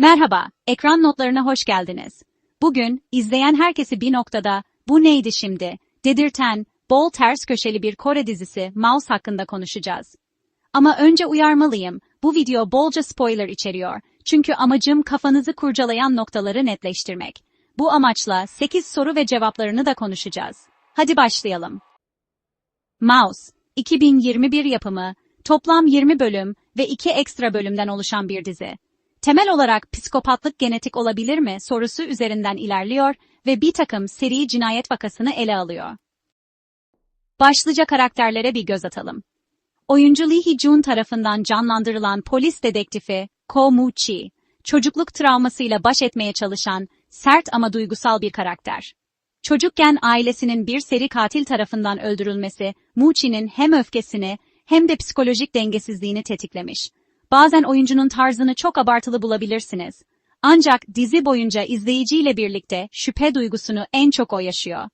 Merhaba, ekran notlarına hoş geldiniz. Bugün, izleyen herkesi bir noktada, bu neydi şimdi, dedirten, bol ters köşeli bir Kore dizisi Mouse hakkında konuşacağız. Ama önce uyarmalıyım, bu video bolca spoiler içeriyor. Çünkü amacım kafanızı kurcalayan noktaları netleştirmek. Bu amaçla 8 soru ve cevaplarını da konuşacağız. Hadi başlayalım. Mouse, 2021 yapımı, toplam 20 bölüm ve 2 ekstra bölümden oluşan bir dizi. Temel olarak psikopatlık genetik olabilir mi sorusu üzerinden ilerliyor ve bir takım seri cinayet vakasını ele alıyor. Başlıca karakterlere bir göz atalım. Oyuncu Lee Hee-jun tarafından canlandırılan polis dedektifi Ko Mu-chi, çocukluk travmasıyla baş etmeye çalışan, sert ama duygusal bir karakter. Çocukken ailesinin bir seri katil tarafından öldürülmesi, Mu-chi'nin hem öfkesini hem de psikolojik dengesizliğini tetiklemiş. Bazen oyuncunun tarzını çok abartılı bulabilirsiniz. Ancak dizi boyunca izleyiciyle birlikte şüphe duygusunu en çok o yaşıyor.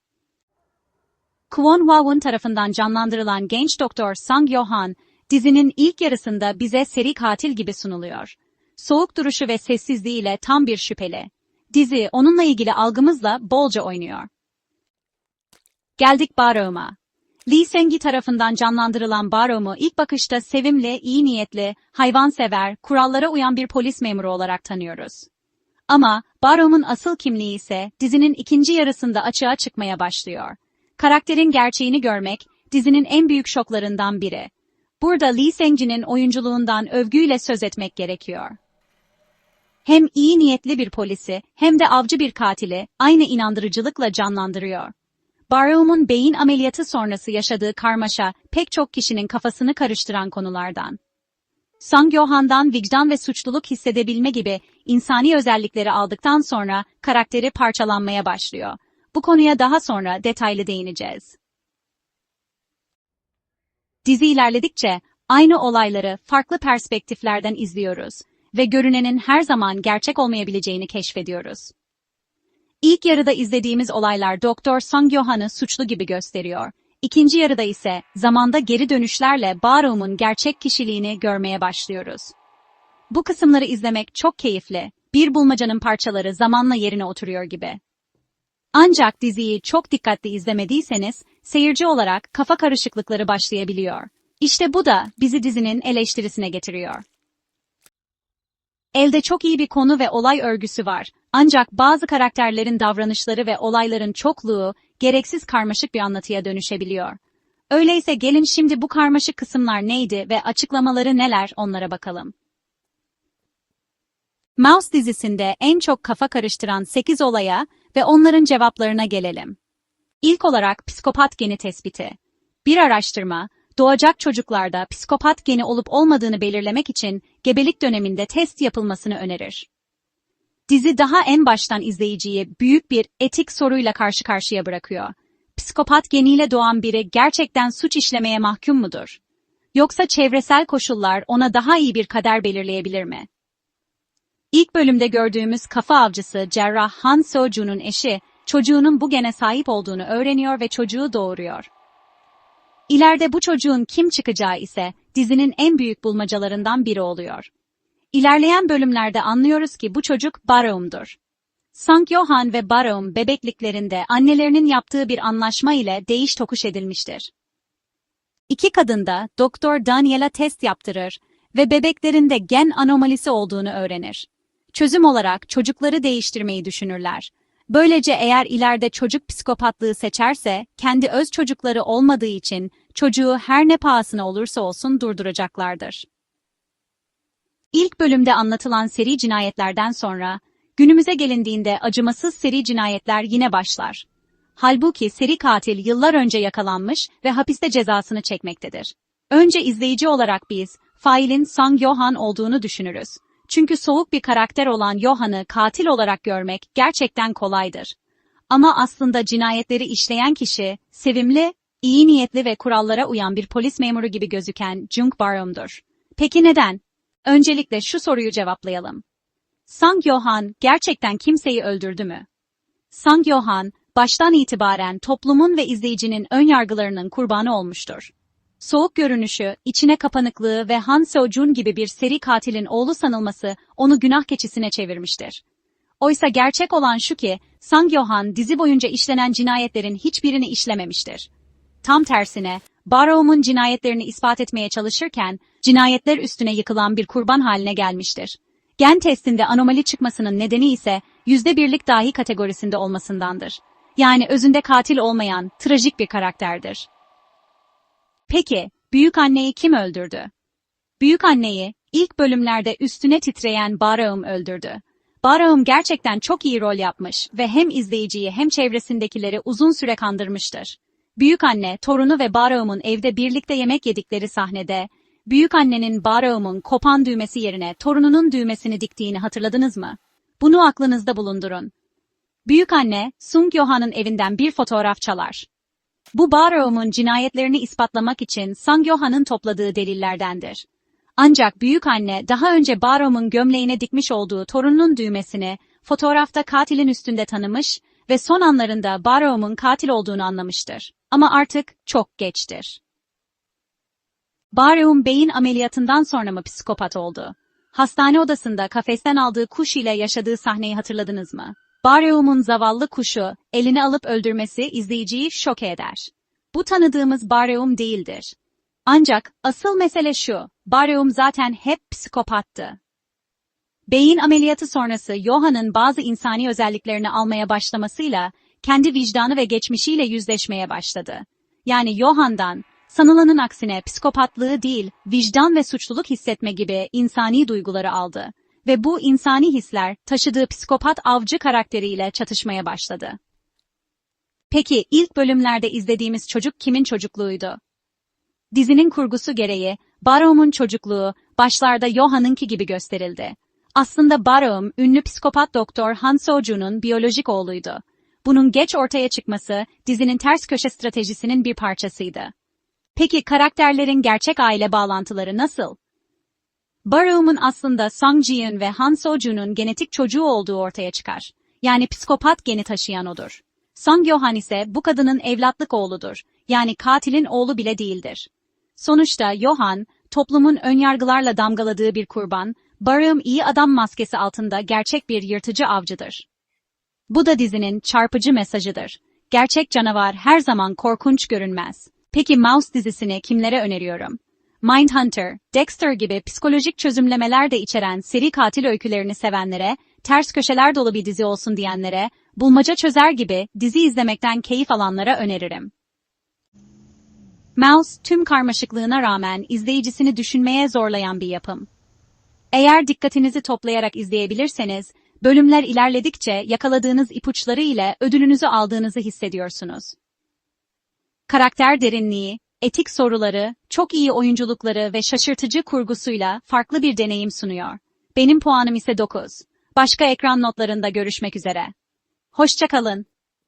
Kwon Hwa-won tarafından canlandırılan genç doktor Sang Yo-han, dizinin ilk yarısında bize seri katil gibi sunuluyor. Soğuk duruşu ve sessizliğiyle tam bir şüpheli. Dizi onunla ilgili algımızla bolca oynuyor. Geldik Barrow'ma. Lee Seng-gi tarafından canlandırılan Barrow'u ilk bakışta sevimli, iyi niyetli, hayvansever, kurallara uyan bir polis memuru olarak tanıyoruz. Ama Barrow'un asıl kimliği ise dizinin ikinci yarısında açığa çıkmaya başlıyor. Karakterin gerçeğini görmek, dizinin en büyük şoklarından biri. Burada Lee Seng-ji'nin oyunculuğundan övgüyle söz etmek gerekiyor. Hem iyi niyetli bir polisi hem de avcı bir katili aynı inandırıcılıkla canlandırıyor. Barrow'un beyin ameliyatı sonrası yaşadığı karmaşa pek çok kişinin kafasını karıştıran konulardan. Sang Yohan'dan vicdan ve suçluluk hissedebilme gibi insani özellikleri aldıktan sonra karakteri parçalanmaya başlıyor. Bu konuya daha sonra detaylı değineceğiz. Dizi ilerledikçe aynı olayları farklı perspektiflerden izliyoruz ve görünenin her zaman gerçek olmayabileceğini keşfediyoruz. İlk yarıda izlediğimiz olaylar Doktor Sang Yohan'ı suçlu gibi gösteriyor. İkinci yarıda ise zamanda geri dönüşlerle Barrow'un gerçek kişiliğini görmeye başlıyoruz. Bu kısımları izlemek çok keyifli. Bir bulmacanın parçaları zamanla yerine oturuyor gibi. Ancak diziyi çok dikkatli izlemediyseniz seyirci olarak kafa karışıklıkları başlayabiliyor. İşte bu da bizi dizinin eleştirisine getiriyor. Elde çok iyi bir konu ve olay örgüsü var. Ancak bazı karakterlerin davranışları ve olayların çokluğu gereksiz karmaşık bir anlatıya dönüşebiliyor. Öyleyse gelin şimdi bu karmaşık kısımlar neydi ve açıklamaları neler onlara bakalım. Mouse dizisinde en çok kafa karıştıran 8 olaya ve onların cevaplarına gelelim. İlk olarak psikopat geni tespiti. Bir araştırma, doğacak çocuklarda psikopat geni olup olmadığını belirlemek için gebelik döneminde test yapılmasını önerir. Dizi daha en baştan izleyiciyi büyük bir etik soruyla karşı karşıya bırakıyor. Psikopat geniyle doğan biri gerçekten suç işlemeye mahkum mudur? Yoksa çevresel koşullar ona daha iyi bir kader belirleyebilir mi? İlk bölümde gördüğümüz kafa avcısı cerrah Han Seo-jun'un eşi, çocuğunun bu gene sahip olduğunu öğreniyor ve çocuğu doğuruyor. İleride bu çocuğun kim çıkacağı ise dizinin en büyük bulmacalarından biri oluyor. İlerleyen bölümlerde anlıyoruz ki bu çocuk Barrow'umdur. Sank Johan ve Barrow bebekliklerinde annelerinin yaptığı bir anlaşma ile değiş tokuş edilmiştir. İki kadın da Doktor Daniela test yaptırır ve bebeklerinde gen anomalisi olduğunu öğrenir. Çözüm olarak çocukları değiştirmeyi düşünürler. Böylece eğer ileride çocuk psikopatlığı seçerse, kendi öz çocukları olmadığı için çocuğu her ne pahasına olursa olsun durduracaklardır. İlk bölümde anlatılan seri cinayetlerden sonra, günümüze gelindiğinde acımasız seri cinayetler yine başlar. Halbuki seri katil yıllar önce yakalanmış ve hapiste cezasını çekmektedir. Önce izleyici olarak biz, failin Sang Johan olduğunu düşünürüz. Çünkü soğuk bir karakter olan Johan'ı katil olarak görmek gerçekten kolaydır. Ama aslında cinayetleri işleyen kişi, sevimli, iyi niyetli ve kurallara uyan bir polis memuru gibi gözüken Jung Barrow'dur. Peki neden? Öncelikle şu soruyu cevaplayalım. Sang Johan gerçekten kimseyi öldürdü mü? Sang Johan, baştan itibaren toplumun ve izleyicinin ön yargılarının kurbanı olmuştur. Soğuk görünüşü, içine kapanıklığı ve Han Seo-jun gibi bir seri katilin oğlu sanılması onu günah keçisine çevirmiştir. Oysa gerçek olan şu ki, Sang Yo-han dizi boyunca işlenen cinayetlerin hiçbirini işlememiştir. Tam tersine, Barrow'un cinayetlerini ispat etmeye çalışırken, cinayetler üstüne yıkılan bir kurban haline gelmiştir. Gen testinde anomali çıkmasının nedeni ise yüzde birlik dahi kategorisinde olmasındandır. Yani özünde katil olmayan, trajik bir karakterdir. Peki, büyük anneyi kim öldürdü? Büyük anneyi ilk bölümlerde üstüne titreyen Barağım öldürdü. Barağım gerçekten çok iyi rol yapmış ve hem izleyiciyi hem çevresindekileri uzun süre kandırmıştır. Büyük anne, torunu ve Barağım'ın evde birlikte yemek yedikleri sahnede, büyük annenin Barağım'ın kopan düğmesi yerine torununun düğmesini diktiğini hatırladınız mı? Bunu aklınızda bulundurun. Büyük anne, Sung Yohan'ın evinden bir fotoğraf çalar. Bu Barrow'un cinayetlerini ispatlamak için Sang Yohan'ın topladığı delillerdendir. Ancak büyük anne daha önce Barrow'un gömleğine dikmiş olduğu torununun düğmesini fotoğrafta katilin üstünde tanımış ve son anlarında Barrow'un katil olduğunu anlamıştır. Ama artık çok geçtir. Barrow'un beyin ameliyatından sonra mı psikopat oldu? Hastane odasında kafesten aldığı kuş ile yaşadığı sahneyi hatırladınız mı? Barrow'un zavallı kuşu eline alıp öldürmesi izleyiciyi şok eder. Bu tanıdığımız Barrow değildir. Ancak asıl mesele şu, Barrow zaten hep psikopattı. Beyin ameliyatı sonrası Johann'ın bazı insani özelliklerini almaya başlamasıyla kendi vicdanı ve geçmişiyle yüzleşmeye başladı. Yani Johann'dan sanılanın aksine psikopatlığı değil, vicdan ve suçluluk hissetme gibi insani duyguları aldı ve bu insani hisler taşıdığı psikopat avcı karakteriyle çatışmaya başladı. Peki ilk bölümlerde izlediğimiz çocuk kimin çocukluğuydu? Dizinin kurgusu gereği Barrow'un çocukluğu başlarda Johann'ınki gibi gösterildi. Aslında Barrow, ünlü psikopat doktor Han Seo-jun'un biyolojik oğluydu. Bunun geç ortaya çıkması dizinin ters köşe stratejisinin bir parçasıydı. Peki karakterlerin gerçek aile bağlantıları nasıl? Barrow'un aslında Song Ji-eun ve Han Seo-jun'un genetik çocuğu olduğu ortaya çıkar. Yani psikopat geni taşıyan odur. Song Yo-han ise bu kadının evlatlık oğludur. Yani katilin oğlu bile değildir. Sonuçta Yohan, toplumun önyargılarla damgaladığı bir kurban, Barrow'un iyi adam maskesi altında gerçek bir yırtıcı avcıdır. Bu da dizinin çarpıcı mesajıdır. Gerçek canavar her zaman korkunç görünmez. Peki Mouse dizisini kimlere öneriyorum? Mindhunter, Dexter gibi psikolojik çözümlemeler de içeren seri katil öykülerini sevenlere, ters köşeler dolu bir dizi olsun diyenlere, bulmaca çözer gibi dizi izlemekten keyif alanlara öneririm. Mouse, tüm karmaşıklığına rağmen izleyicisini düşünmeye zorlayan bir yapım. Eğer dikkatinizi toplayarak izleyebilirseniz, bölümler ilerledikçe yakaladığınız ipuçları ile ödülünüzü aldığınızı hissediyorsunuz. Karakter derinliği, etik soruları, çok iyi oyunculukları ve şaşırtıcı kurgusuyla farklı bir deneyim sunuyor. Benim puanım ise 9. Başka ekran notlarında görüşmek üzere. Hoşçakalın.